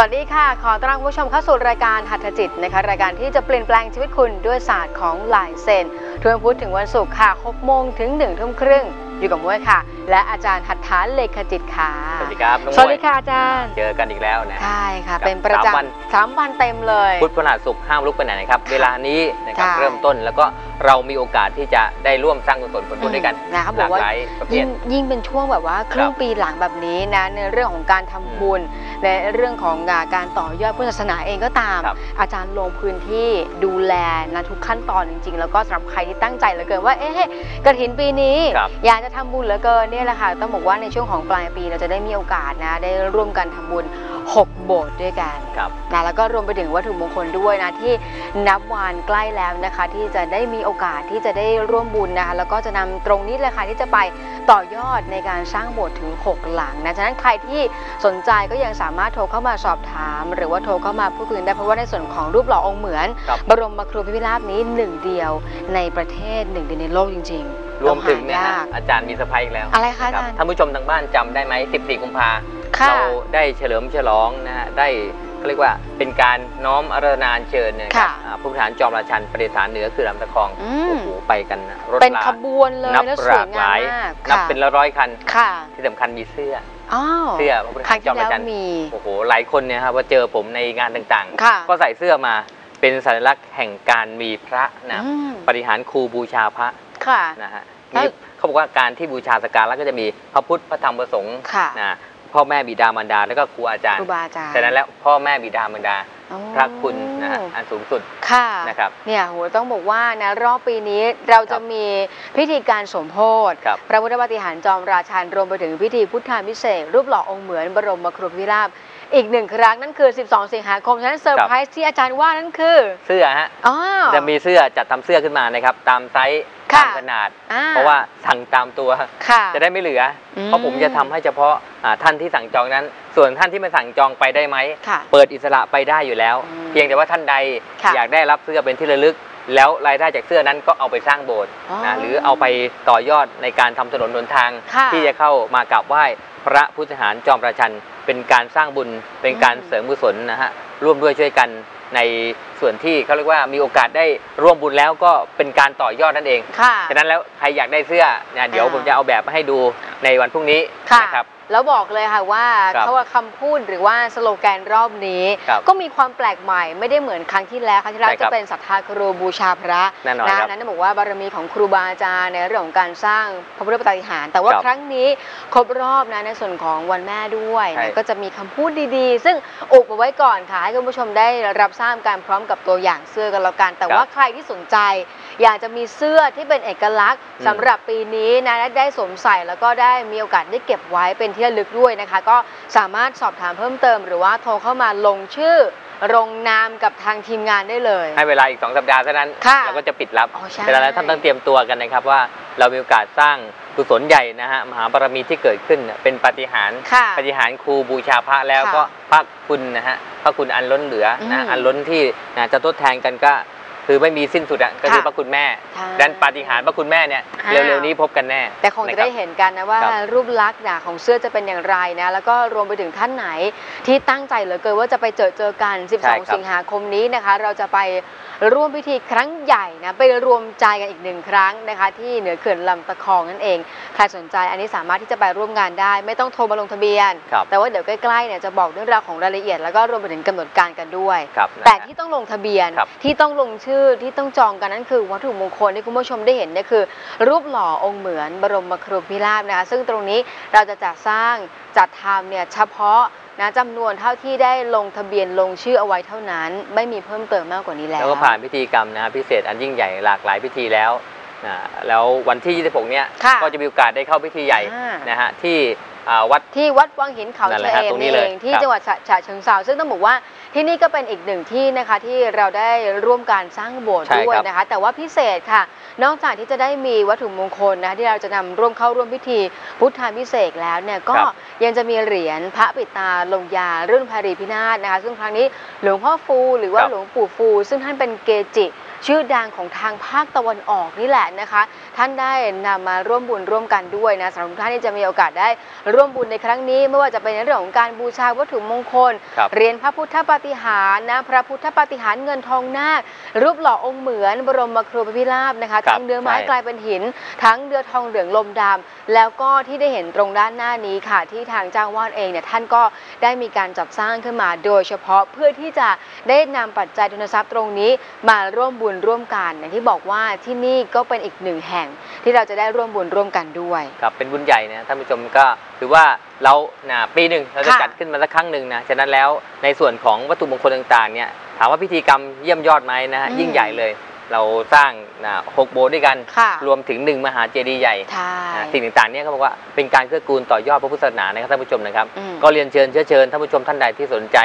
สวัสดีค่ะ ขอต้อนรับผู้ชมเข้าสู่รายการหัตถจิตนะคะ รายการที่จะเปลี่ยนแปลงชีวิตคุณด้วยศาสตร์ของลายเซ็นทุกวันพุธถึงวันศุกร์ค่ะ6โมงถึง1ทุ่มครึ่งอยู่กับมวยค่ะ และอาจารย์หัตถาเลขจิตค่ะสวัสดีครับน้องสวัสมดีวยค่ะอาจารย์เจอกันอีกแล้วนะใช่ค่ะครับเป็นประสามวันจำสามวันเต็มเลยพุธพฤหัสศุกร์ห้ามลุกไปไหนนะครับ เวลานี้นะครับค่ะเริ่มต้นแล้วก็เรามีโอกาสที่จะได้ร่วมสร้างกุศลผลบุญด้วยกันอืมนะคะหบอลากกว่าหลายประเภยิ่ทงยิ่งเป็นช่วงแบบว่าครึ่งปีหลังแบบนี้นะในเรื่องของการทำบุญในเรื่องของงานการต่อยอดพุทธศาสนาเองก็ตามครับอาจารย์ลงพื้นที่ดูแลนะทุกขั้นตอนจริง ๆ แล้วก็สำหรับใครที่ตั้งใจเหลือเกินว่าเอ๊ะกระถินปีนี้ครับอยากจะทำบุญเหลือเกินเนี่ยแหละค่ะต้องบอกว่าในช่วงของปลายปีเราจะได้มีโอกาสนะได้ร่วมกันทำบุญ 6 โบสถ์ด้วยกันครับนะแล้วก็รวมไปถึงวัตถุมงคลด้วยนะที่นับวันใกล้แล้วนะคะ ที่จะได้มีโอกาสที่จะได้ร่วมบุญนะคะแล้วก็จะนำตรงนี้เลยค่ะที่จะไปต่อยอดในการสร้างโบสถ์ถึง 6 หลังนะฉะนั้นใครที่สนใจก็ยังสามารถโทรเข้ามาสอบถาม หรือว่าโทรเข้ามาพูดคุยกันได้เพราะว่าในส่วนของรูปหล่อองค์เหมือนครับบรมครูพิพิราบนี้หนึ่งเดียวในประเทศหนึ่งเดียวในโลกจริง ๆ รวมถึงเนี่ยหาฮะยากอาจารย์มีเซอร์ไพรส์อีกแล้วอะไรคะอาครับจารย์ท่านผู้ชมทางบ้านจำได้ไหม 14 กุมภาค่ะ เราได้เฉลิมฉลองนะฮะได้เขาเรียกว่าเป็นการน้อมอาราธนาอัญเชิญเนยครับค่ะอ่าผู้บริหารจอมราชันประดิษฐานเหนือคือลำตะคองอืม โอ้โหไปกันนะรถเป็นลาขบวนเลยนับแล้วสหวยลากหงามลายมากนับค่ะเป็นละร้อยคัน ค่ะที่สำคัญมีเสื้ออ้าวเสื้อพระพุทธครั้งจอที่มแล้ราวชันมี โอ้โหหลายคนเนี่ยครับว่าเจอผมในงานต่างค่ะ ๆ ก็ใส่เสื้อมาเป็นสัญลักษณ์แห่งการมีพระนะ อืม ปฏิหารครูบูชาพระ ค่ะ นะฮะแล้วมีเขาบอกว่าการที่บูชาสกการะก็จะมีพระพุทธพระธรรมพระสงฆ์ค่ะนะพ่อแม่บิดามารดาแล้วก็ครูอาจารคย์รูบาอาจารย์ฉะนั้นแล้วพ่อแม่บิดามารดาอ๋อพระคุณนะฮะอันสูงสุดค่ะนะครับเนี่ยโหต้องบอกว่านะรอบปีนี้เราจะครับมีพิธีการสมโพธิครับพระพุทธปฏิหารย์จอมราชันรวมไปถึงพิธีพุทธาพิเศษกรูปหล่อองค์เหมือนบรมครูพิราบอีกหนึ่งครั้งนั่นคือ 12 สิงหาคม ฉะนั้นเซอร์ไพรส์ที่อาจารย์ว่านั่นคือ เสื้อฮะอ๋อจะมีเสื้อจัดทำเสื้อขึ้นมานะครับตามไซส์ ค่ะตามขนาด อ่เพราะว่าสั่งตามตัว ค่ะจะได้ไม่เหลืออมเพราะผมจะทำให้เฉพาะอ่าท่านที่สั่งจองนั้น ส่วนท่านที่ไม่สั่งจองไปได้ไหม ค่ะ เปิดอิสระไปได้อยู่แล้ว อืมเพียงแต่ว่าท่านใดค่ะอยากได้รับเสื้อเป็นที่ระลึก แล้วรายได้จากเสื้อนั้นก็เอาไปสร้างโบสถ์อ๋อนะหรือเอาไปต่อยอดในการทำถนนหนทาง ค่ะที่จะเข้ามากราบไหว้พระพุทธหารจอมประชัน เป็นการสร้างบุญเป็นการอืม เสริมกุศลนะฮะ ร่วมด้วยช่วยกันในส่วนที่เขาเรียกว่ามีโอกาสได้ร่วมบุญแล้วก็เป็นการต่อยอดนั่นเองค่ะ ฉะนั้นแล้วใครอยากได้เสื้อนะเดี๋ยวอ่าผมจะเอาแบบมาให้ดูในวันพรุ่งนี้ค่ะ นะครับ แล้วบอกเลยค่ะว่าครับเขาว่าคำพูดหรือว่าสโลแกนรอบนี้ ครับก็มีความแปลกใหม่ไม่ได้เหมือนครั้งที่แล้วครั้งที่แล้วใช่ครัจะบเป็นศรัทธาครูบูชาพระแน่นอนครับนั้นบอกว่าบารมีของครูบาอาจารย์ในเรื่องของการสร้างพระพุทธปฏิหารย์แต่ว่าครับครั้งนี้ครบรอบนะในส่วนของวันแม่ด้วยใช่ นะก็จะมีคำพูดดีๆ ซึ่งอุบเอาไว้ก่อนค่ะให้คุณผู้ชมได้รับทราบการพร้อมกับตัวอย่างเสื้อกันแล้วกัน แต่ว่าใครที่สนใจ อยากจะมีเสื้อที่เป็นเอกลักษณ์อืมสำหรับปีนี้นะและได้สวมใส่แล้วก็ได้มีโอกาสได้เก็บไว้เป็นที่ระลึกด้วยนะคะ ก็สามารถสอบถามเพิ่มเติม หรือว่าโทรเข้ามาลงชื่อลงนามกับทางทีมงานได้เลย ให้เวลาอีก 2 สัปดาห์เท่านั้นค่ะเราก็จะปิดรับอ๋อใช่ ฉะนั้นแล้วท่านต้องเตรียมตัวกันนะครับว่าเรามีโอกาสสร้างกุศลใหญ่นะฮะมหาบารมีที่เกิดขึ้นเนี่ยเป็นปาฏิหารย์ค่ะ ปาฏิหารย์ครูบูชาพระแล้วค่ะก็พระคุณนะฮะพระคุณอันล้นเหลือนะอืม อันล้นที่นะจะทดแทนกันก็ คือไม่มีสิ้นสุดอะก็คือค่ะพระคุณแม่ใช่ ดันปาฏิหารย์พระคุณแม่เนี่ยอ่าเร็วๆนี้พบกันแน่แต่คงจะได้นรับ เห็นกันนะว่าครับ รูปลักษณ์นะของเสื้อจะเป็นอย่างไรนะ แล้วก็รวมไปถึงท่านไหนที่ตั้งใจเหลือเกินว่าจะไปเจอเจอกันใช่ครับ12 สิงหาคมนี้นะคะ เราจะไปร่วมพิธีครั้งใหญ่นะไปรวมใจกันอีกหนึ่งครั้งนะคะ ที่เหนือเขื่อนลำตะคองนั่นเอง ใครสนใจอันนี้สามารถที่จะไปร่วมงานได้ ไม่ต้องโทรมาลงทะเบียน ครับแต่ว่าเดี๋ยวใกล้ๆเนี่ยจะบอกเรื่องราวของรายละเอียด แล้วก็รวมไปถึงกำหนดการกันด้วย ครับนะแต่ฮะ ที่ต้องลงทะเบียนครับที่ต้องลงชื่อที่ต้องจองกันนั่นคือ วัตถุมงคลที่คุณผู้ชมได้เห็นเนี่ยคือ รูปหล่อองค์เหมือนบรมครูพิราบนะคะซึ่งตรงนี้เราจะจัดสร้างจัดทำเนี่ยเฉพาะนะจำนวนเท่าที่ได้ลงทะเบียนลงชื่อเอาไว้เท่านั้น ไม่มีเพิ่มเติมมากกว่านี้แล้วแล้วก็ผ่านพิธีกรรมนะฮะพิเศษอันยิ่งใหญ่หลากหลายพิธีแล้วนะแล้ววันที่ 26 เนี่ยค่ะก็จะมีโอกาสได้เข้าพิธีใหญ่อ่านนะฮะที่ อ่าวัด ที่วัดวังหินเขานั่นเชแหละฮะเอมตรงนี้นี่เลเอยงที่ครับจังหวัดฉะฉะเชิงเทราซึ่งต้องบอกว่าที่นี่ก็เป็นอีกหนึ่งที่นะคะที่เราได้ร่วมการสร้างโบสถ์ใช่ด้วยครับนะคะ แต่ว่าพิเศษค่ะ นอกจากที่จะได้มีวัตถุมงคลนะคะที่เราจะนำร่วมเข้าร่วมพิธีพุทธาพิเศษกแล้วเนี่ยก็ครับยังจะมีเหรียญพระปิดตาลงยารุ่นภารีพินาศนะคะ ซึ่งครั้งนี้หลวงพ่อฟูหรือว่าครับ หลวงปู่ฟู ซึ่งท่านเป็นเกจิ ชื่อดังของทางภาคตะวันออกนี่แหละนะคะ ท่านได้นำมาร่วมบุญร่วมกันด้วยนะสำหรับทุกท่านที่จะมีโอกาสได้ร่วมบุญในครั้งนี้ ไม่ว่าจะเป็นในเรื่องของการบูชาวัตถุมงคลครับเรียนพระพุทธปาฏิหารย์นะพระพุทธปาฏิหารย์เงินทองนาครูปหล่อองค์เหมือน บรมครูปพิราบนะคะครับทั้งเนื้อไม้ใช่กลายเป็นหิน ทั้งเรือทองเหลืองลมดำแล้วก็ที่ได้เห็นตรงด้านหน้านี้ค่ะที่ทางเจ้าวาดเองเนี่ยท่านก็ได้มีการจัดสร้างขึ้นมาโดยเฉพาะเพื่อที่จะได้นำปัจจัยทุนทรัพย์ตรงนี้มาร่วมบุญร่วมกันอย่างที่บอกว่าที่นี่ก็เป็นอีกหนึ่งแห่งที่เราจะได้ร่วมบุญร่วมกันด้วยครับเป็นบุญใหญ่นะท่านผู้ชมก็ถือว่าเรานะปีหนึ่งเราจะค่ะจัดขึ้นมาสักครั้งหนึ่งนะฉะนั้นแล้วในส่วนของวัตถุมงคลต่างๆเนี่ยถามว่าพิธีกรรมเยี่ยมยอดไหมนะฮะอืมยิ่งใหญ่เลยเราสร้างนะหกโบสถ์ด้วยกันค่ะรวมถึงหนึ่งมหาเจดีย์ใหญ่ใช่นะสิ่งต่างๆเนี่ยเขาบอกว่าเป็นการเกื้อกูลต่อยอดพระพุทธศาสนานะครับท่านผู้ชมนะครับอืมก็เรียนเชิญเชื้อเชิญท่านผู้ชมท่านใดที่สนใจ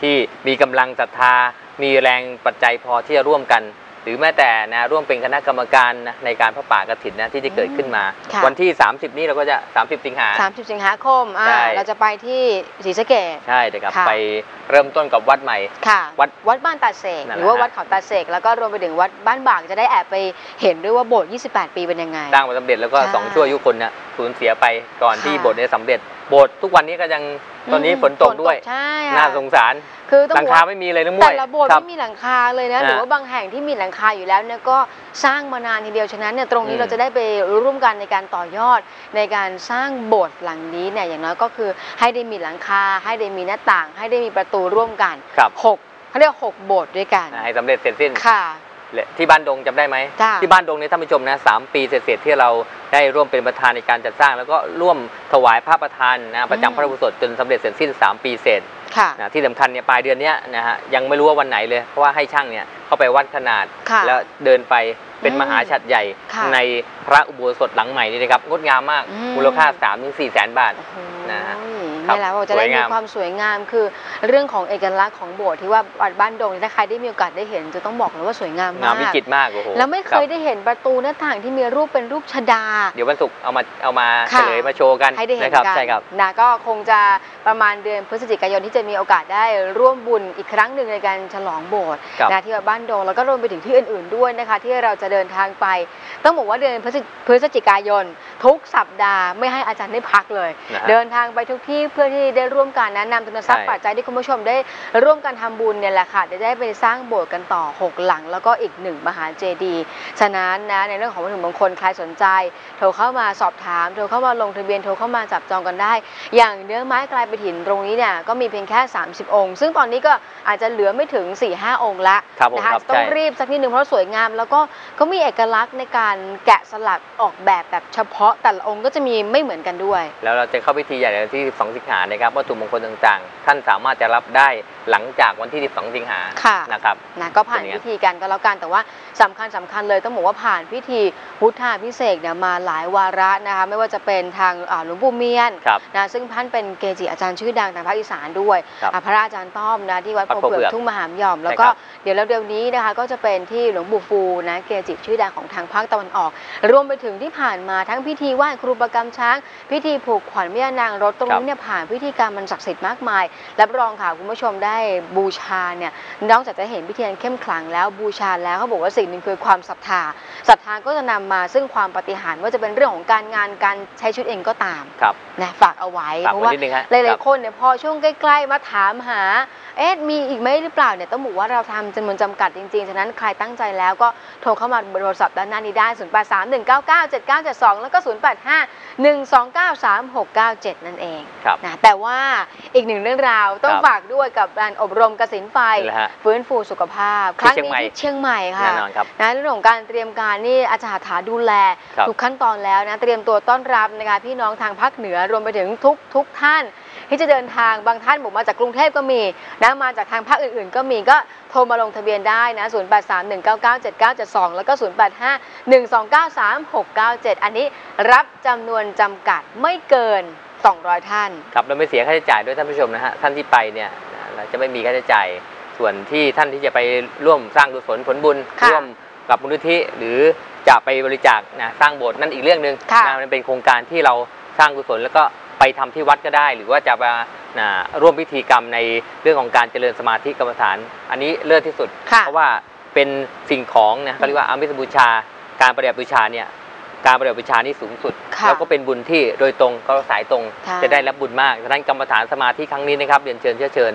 ที่มีกำลังศรัทธา มีแรงปัจจัยพอที่จะร่วมกันห รือแม้แต่นะร่วมเป็นคณะกรรมการนะในการพระป่ากฐินนะที่จะเกิดขึ้นมา ค่ะ วันที่ 30 นี้เราก็จะ 30 สิงหา 30 สิงหาคมอ่าใช่ เราจะไปที่ศรีสะเกษ ใช่เดี๋ยวครับค่ะ ไปเริ่มต้นกับวัดใหม่ ค่ะวัดวัดบ้านตาเสกนั่นหแหละรือว่าฮะ วัดเขาตาเสกแล้วก็รวมไปถึงวัดบ้านบากจะได้แอบไปเห็นด้วยว่าโบสถ์ 28 ปีเป็นยังไง สร้างมาสำเร็จแล้วก็ใช่สองชั่วอายุคนนะสูญเสียไปก่อนที่ค่ะ โบสถ์จะสำเร็จโบสถ์ทุกวันนี้ก็ยัง ตอนนี้ฝนตกด้วยใช่น่าค่ะสงสารคือต้องหลังบอกคาว่าไม่มีเลยนะมุ้แต่ยละโบสถ์ครับไม่มีหลังคาเลยนะอ่าหรือว่าบางแห่งที่มีหลังคาอยู่แล้วเนี่ยก็สร้างมานานทีเดียวฉะนั้นเนี่ยตรงนี้อืมเราจะได้ไปร่วมกันในการต่อยอดในการสร้างโบสถ์หลังนี้เนี่ยอย่างน้อยก็คือให้ได้มีหลังคา ให้ได้มีหน้าต่าง ให้ได้มีประตูร่วมกันครับหกเขาเรียกว่าหกโบสถ์ด้วยกันนะให้สำเร็จเสร็จสิ้นค่ะ และที่บ้านดงจำได้ไหม จ้ะ ที่บ้านดงเนี่ยท่านผู้ชมนะสามปีเสร็จๆที่เราได้ร่วมเป็นประธานในการจัดสร้าง แล้วก็ร่วมถวายพระประธานนะประอืมจำพระอุโบสถจนสำเร็จเสร็จสิ้น 3 ปีเสร็จค่ะ นะที่สำคัญเนี่ยปลายเดือนเนี้ยนะฮะยังไม่รู้ว่าวันไหนเลย เพราะว่าให้ช่างเนี่ยเข้าไปวัดขนาด ค่ะแล้วเดินไปเป็นอืมมหาฉัดใหญ่ค่ะในพระอุโบสถหลังใหม่นี่นะครับงดงามมากอืม มูลค่า3-4แสนบาทโอ้โหนะฮะครับ นี่แหละว่าจะได้สวยมีงามความสวยงามคือเรื่องของเอกลักษณ์ของโบสถ์ที่ว่าวัดบ้านดงถ้าใครได้มีโอกาสได้เห็นจะต้องบอกเลยว่าสวยงามงามมากวิจิตรมากโอ้โหแล้วไม่เคยรับได้เห็นประตูหน้าต่างที่มีรูปเป็นรูปชดา เดี๋ยววันศุกร์เอามาเอามาเฉค่ะลยมาโชว์กันให้ได้เห็นนะครับกันใช่ครับนะก็คงจะประมาณเดือนพฤศจิกายนที่จะมีโอกาสได้ร่วมบุญอีกครั้งหนึ่งในการฉลองโบสถ์ครับนะที่วัดบ้านดงแล้วก็รวมไปถึงที่อื่น ๆด้วยนะคะ ที่เราจะเดินทางไป ต้องบอกว่าเดือนพฤศจิพฤศจิกายนทุกสัปดาห์ไม่ให้อาจารย์ได้พักเลย นะฮะเดินทางไปทุกที่เพื่อที่ได้ร่วมกันนะนำทุนทรัพย์ใช่ ปัจจัยที่คุณผู้ชมได้ร่วมกันทำบุญเนี่ยแหละค่ะจะได้ไปสร้างโบสถ์กันต่อ 6 หลัง แล้วก็อีกหนึ่งมหาเจดีย์ฉะนั้นนะในเรื่องของวัตถุมงคลใครสนใจ โทรเข้ามาสอบถาม โทรเข้ามาลงทะเบียนโทรเข้ามาจับจองกันได้ อย่างเนื้อไม้กลายเป็นหินตรงนี้เนี่ยก็มีเพียงแค่ 30 องค์ ซึ่งตอนนี้ก็อาจจะเหลือไม่ถึง 4-5 องค์ละ ครับผมนะคะครับต้องใช่ รีบสักนิดนึงเพราะสวยงาม แล้วก็ก็มีเอกลักษณ์ในการแกะสลักออกแบบแบบเฉพาะแต่ละองค์ก็จะมีไม่เหมือนกันด้วย แล้วเราจะเข้าพิธีใหญ่ในวันที่ 12 สิงหานะครับวัตถุมงคลต่างๆ ท่านสามารถจะรับได้ หลังจากวันที่ 12 สิงหาค่ะนะครับนะก็ผ่านเป็นไงพิธีกันก็แล้วกันแต่ว่าสำคัญสำคัญเลยต้องบอกว่าผ่านพิธีพุทธาพิเศษกเนี่ยมาหลายวาระนะคะไม่ว่าจะเป็นทางอ่าหลวงปู่เมียนครับนะซึ่งท่านเป็นเกจิอาจารย์ชื่อดังทางภาคอีสานด้วยครับอะพระอาจารย์ต้อมนะที่วัดวัดโพโพเปลืเปลืออกกทุ่งมหามยอม แล้วใช่ก็ครับเดี๋ยวแล้วเดี๋ยวนี้นะคะก็จะเป็นที่หลวงปู่ฟูนะเกจิชื่อดังของทางภาคตะวันออก รวมไปถึงที่ผ่านมาทั้งพิธีไหว้ครูประกรรมช้าง พิธีผูกขวัญแม่นางรถตรงครับนี้เนี่ยผ่านพิธีการมันศักดิ์สิทธิ์มากมายรับรองค่ะคุณผู้ชมได้บูชาเนี่ยนอกจากจะเห็นพิธีอันเข้มขลังแล้วบูชาแล้วเขาบอกว่าสิ่งหนึ่งคือความศรัทธาศรัทธาก็จะนำมาซึ่งความปาฏิหารย์ว่าจะเป็นเรื่องของการงานการใช้ชีวิตเองก็ตามครับนะฝากเอาไว้ฝากเพราะไว้ว่านิดนึงฮะหลาครัยบๆคนเนี่ยพอช่วงใกล้ ๆ มาถามหาเอ๊ะมีอีกไหมหรือเปล่าเนี่ยต้องบอกว่าเราทำจำนวนจำกัดจริงๆฉะนั้นใครตั้งใจแล้วก็โทรเข้ามาเบอร์โทรศัพท์ด้านหน้านี้ได้ 0 8 3 1 9 9 7 9 7 2 แล้วก็ 0 8 5 1 2 9 3 6 9 7 นั่นเองครับนะแต่ว่าอีกหนึ่งเรื่องราวต้องครับฝากด้วยกับการอบรมกสินไฟนี่แหละฮะฟื้นฟูสุขภาพ คที่รั้งเชียงนี้ใหม่ ที่เชียงใหม่ค่ะแน่นอนครับ นะเรื่องของการเตรียมการนี่อาจารย์ถาดูแล ครับ ทุกขั้นตอนแล้วนะเตรียมตัวต้อนรับนะคะพี่น้องทางภาคเหนือรวมไปถึงทุกทุกท่าน ที่จะเดินทางบางท่านบอกมาจากกรุงเทพก็มีนะมาจากทางภาคอื่นๆ ก็มีก็โทรมาลงทะเบียนได้นะ 0831997972 แล้วก็ 0851293697 อันนี้รับจำนวนจำกัดไม่เกิน 200 ท่าน ครับเราไม่เสียค่าใช้จ่ายด้วยท่านผู้ชมนะฮะท่านที่ไปเนี่ย เราจะไม่มีค่าใช้จ่าย ส่วนที่ท่านที่จะไปร่วมสร้างกุศลผลบุญค่ะร่วมกับมูลนิธิหรือจะไปบริจาคนะสร้างโบสถ์นั่นอีกเรื่องหนึ่งค่ะนะมันเป็นโครงการที่เราสร้างกุศลแล้วก็ไปทำที่วัดก็ได้ หรือว่าจะมานะร่วมพิธีกรรมในเรื่องของการเจริญสมาธิกรรมฐาน อันนี้เลิศที่สุดค่ะเพราะว่าเเป็นสิ่งของนะเขาเรียกว่าอามิสบูชา การประดับบูชาเนี่ยการประดับบูชานี่สูงสุดค่ะแล้วก็เป็นบุญที่โดยตรงก็สายตรงค่ะจะได้รับบุญมากฉะนั้นกรรมฐานสมาธิครั้งนี้นะครับเรียนเชิญเชื้อเชิญ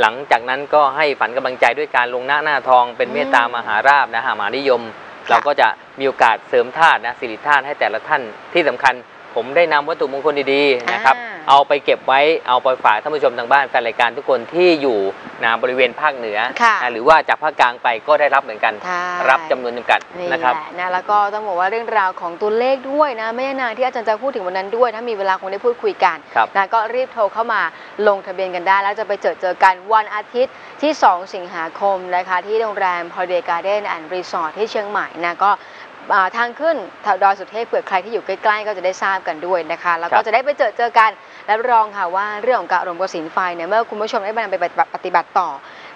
หลังจากนั้นก็ให้ฝันกำลังใจด้วยการลงหน้าหน้าทอง เป็นอืมเมตตามหาราบนะหามานิยมค่ะเราก็จะมีโอกาสเสริมธาตุนะสิริธาตุให้แต่ละท่านที่สำคัญ ผมได้นำวัตถุมงคลดีๆนะครับอ่า เอาไปเก็บไว้เอาไปฝากท่านผู้ชมทางบ้านแฟนรายการทุกคนที่อยู่นะบริเวณภาคเหนือค่ะนะหรือว่าจากภาคกลางไปก็ได้รับเหมือนกันใช่รับจำนวนจำกัดนี่นะครับแหละนะแล้วก็ต้องบอกว่าเรื่องราวของตัวเลขด้วยนะแม่นางที่อาจารย์จะพูดถึงวันนั้นด้วย ถ้ามีเวลาคงได้พูดคุยกันครับนะก็รีบโทรเข้ามาลงทะเบียนกันได้ แล้วจะไปเจอเจอกันวันอาทิตย์ที่ 2 สิงหาคมนะคะที่โรงแรม Holiday Garden and Resort ที่เชียงใหม่นะก็อ่าทางขึ้นแถวดอยสุเทพเผื่อใครที่อยู่ใกล้ๆ ก็จะได้ทราบกันด้วยนะคะ แล้วครัก็บจะได้ไปเจอเจอกัน และรองค่ะว่าเรื่องของการอารมณ์กสินไฟเนี่ยเมื่อคุณผู้ชมได้นำไปปฏิบัติต่อ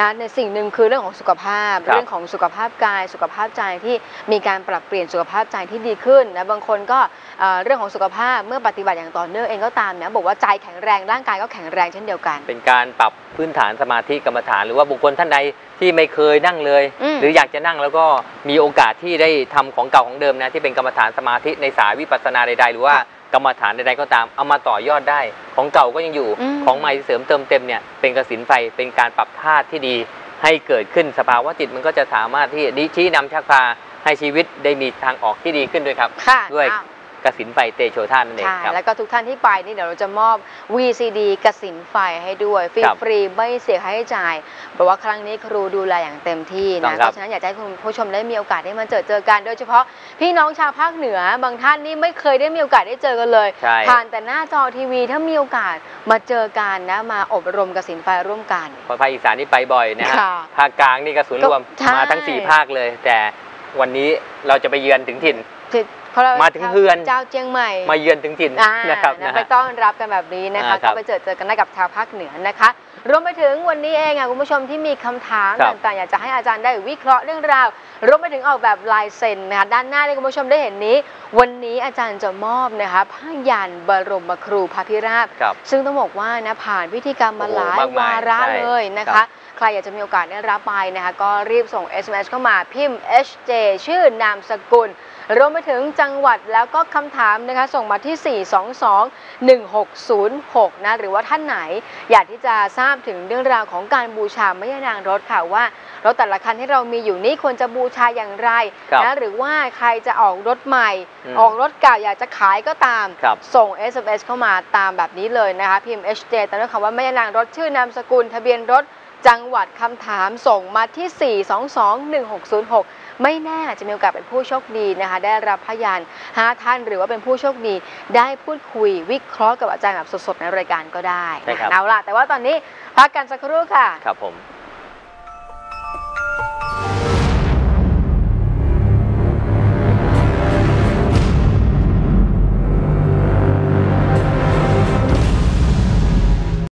นะในสิ่งหนึ่งคือเรื่องของสุขภาพครับเรื่องของสุขภาพกาย สุขภาพใจที่มีการปรับเปลี่ยนสุขภาพใจที่ดีขึ้นนะบางคนก็เอ่อเรื่องของสุขภาพเมื่อปฏิบัติอย่างต่อเนื่องเองก็ตามนะบอกว่าใจแข็งแรงร่างกายก็แข็งแรงเช่นเดียวกัน เป็นการปรับพื้นฐานสมาธิกรรมฐาน หรือว่าบุคคลท่านใดที่ไม่เคยนั่งเลยอืมหรืออยากจะนั่งแล้วก็มีโอกาสที่ได้ทำของเก่าของเดิมนะที่เป็นกรรมฐานสมาธิในสายวิปัสสนาใดๆ หรือว่า กรรมฐานใดๆก็ตาม เอามาต่อยอดได้ ของเก่าก็ยังอยู่อืมของใหม่เสริมเติมเต็มเนี่ยเป็นกสินไฟเป็นการปรับธาตุที่ดีให้เกิดขึ้นสภาวะจิตมันก็จะสามารถที่ดิชี้นำชักพาให้ชีวิตได้มีทางออกที่ดีขึ้นด้วยครับค่ะด้วยอ้าว กสินไฟเตโชธาตุนั่นเองใช่ครับแล้วก็ทุกท่านที่ไปนี่เดี๋ยวเราจะมอบ VCD กสินไฟให้ด้วยฟรีครับฟรีไม่เสียค่าใช้จ่ายเพราะว่าครั้งนี้ครูดูแลอย่างเต็มที่ต้อนะงครับเพราะฉะนั้นอยากจะให้คุณผู้ชมได้มีโอกาสได้มาเจอเจอกัน โดยเฉพาะพี่น้องชาวภาคเหนือบางท่านนี่ไม่เคยได้มีโอกาสได้เจอกันเลยใช่ผ่านแต่หน้าจอทีวีถ้ามีโอกาสมาเจอกันนะมาอบรมกสินไฟร่วมกันเพราะภาคอีสานนี่ไปบ่อยนะฮะค่ะภาคกลางนี่ก็ศูนย์รวมก็ใช่มาทั้ง 4 ภาคเลย แต่วันนี้เราจะไปเยือนถึงถิ่น เพราะเรามาถึงเฮือนเจ้าเจียงใหม่มาเยือนถึงถิ่นอ่านะครับนะนะไปฮะต้อนรับกันแบบนี้นะคะอ่าครัก็บไปเจอเจอกันได้กับชาวภาคเหนือนะคะรวมไปถึงวันนี้เองอะคุณผู้ชมที่มีคำถามครับต่างๆอยากจะให้อาจารย์ได้วิเคราะห์เรื่องราวรวมไปถึงออกแบบลายเซ็นนะคะด้านหน้าที่คุณผู้ชมได้เห็นนี้ วันนี้อาจารย์จะมอบนะคะผ้ายันบรมครูพระพิราบครับซึ่งต้องบอกว่านะผ่านพิธีกรรมมาโอ้โหหลายมากมายวาระใช่เลยนะครัคะบ ใครอยากจะมีโอกาสได้รับไปนะคะก็รีบส่ง SMS เข้ามาพิมพ์ HJ ชื่อนามสกุล รวมไปถึงจังหวัดแล้วก็คำถามนะคะส่งมาที่ 422-1606 นะหรือว่าท่านไหน อยากที่จะทราบถึงเรื่องราวของการบูชาแม่ย่านางรถค่ะว่ารถแต่ละคันที่เรามีอยู่นี้ควรจะบูชาอย่างไรครับนะหรือว่าใครจะออกรถใหม่ อืมออกรถเก่าอยากจะขายก็ตาม ครับ ส่ง SMS เข้ามาตามแบบนี้เลยนะคะ พิมพ์ HJ ตามด้วยคำว่าแม่ย่านางรถชื่อนามสกุล ทะเบียนรถ จังหวัดคำถามส่งมาที่ 4221606 ไม่แน่อาจจะมีโอกาสเป็นผู้โชคดีนะคะ ได้รับพยาน5ท่านหรือว่าเป็นผู้โชคดี ได้พูดคุยวิเคราะห์กับอาจารย์แบบสดๆในรายการก็ได้ใช่ครับ เอาล่ะแต่ว่าตอนนี้พักกันสักครู่ค่ะ ครับผม